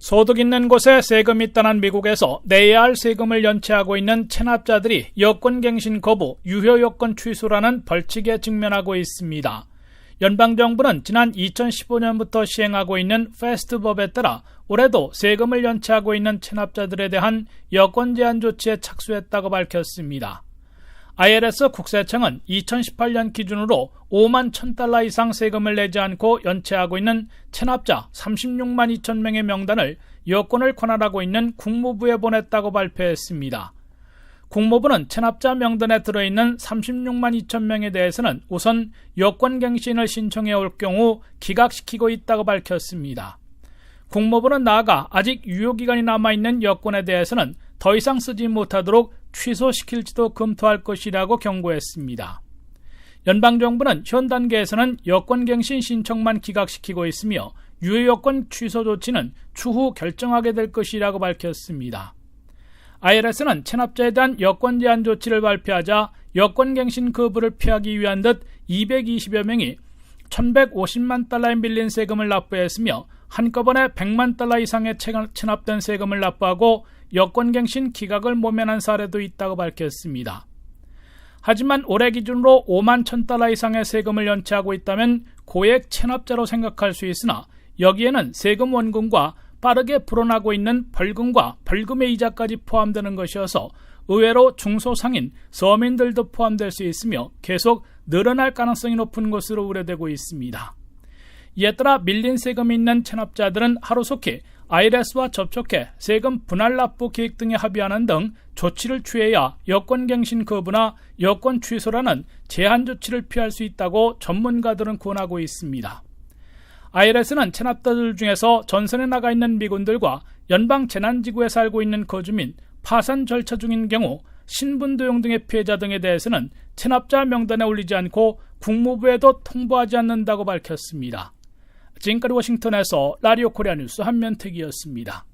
소득 있는 곳에 세금이 있다는 미국에서 내야 할 세금을 연체하고 있는 체납자들이 여권 갱신 거부, 유효 여권 취소라는 벌칙에 직면하고 있습니다. 연방정부는 지난 2015년부터 시행하고 있는 패스트법에 따라 올해도 세금을 연체하고 있는 체납자들에 대한 여권 제한 조치에 착수했다고 밝혔습니다. IRS 국세청은 2018년 기준으로 5만 1000달러 이상 세금을 내지 않고 연체하고 있는 체납자 36만 2천 명의 명단을 여권을 관할하고 있는 국무부에 보냈다고 발표했습니다. 국무부는 체납자 명단에 들어있는 36만 2천 명에 대해서는 우선 여권 갱신을 신청해 올 경우 기각시키고 있다고 밝혔습니다. 국무부는 나아가 아직 유효기간이 남아있는 여권에 대해서는 더 이상 쓰지 못하도록 취소시킬지도 검토할 것이라고 경고했습니다. 연방정부는 현 단계에서는 여권갱신 신청만 기각시키고 있으며 유효여권 취소 조치는 추후 결정하게 될 것이라고 밝혔습니다. IRS는 체납자에 대한 여권 제한 조치를 발표하자 여권갱신 거부를 피하기 위한 듯 220여 명이 1150만 달러의 밀린 세금을 납부했으며 한꺼번에 100만 달러 이상의 체납된 세금을 납부하고 여권갱신 기각을 모면한 사례도 있다고 밝혔습니다. 하지만 올해 기준으로 5만 1000달러 이상의 세금을 연체하고 있다면 고액 체납자로 생각할 수 있으나 여기에는 세금 원금과 빠르게 불어나고 있는 벌금과 벌금의 이자까지 포함되는 것이어서 의외로 중소상인 서민들도 포함될 수 있으며 계속 늘어날 가능성이 높은 것으로 우려되고 있습니다. 이에 따라 밀린 세금이 있는 체납자들은 하루속히 IRS와 접촉해 세금 분할 납부 계획 등에 합의하는 등 조치를 취해야 여권 갱신 거부나 여권 취소라는 제한 조치를 피할 수 있다고 전문가들은 권하고 있습니다. IRS는 체납자들 중에서 전선에 나가 있는 미군들과 연방 재난지구에 살고 있는 거주민, 파산 절차 중인 경우 신분도용 등의 피해자 등에 대해서는 체납자 명단에 올리지 않고 국무부에도 통보하지 않는다고 밝혔습니다. 지금까지 워싱턴에서 라디오 코리아 뉴스 한면택이었습니다.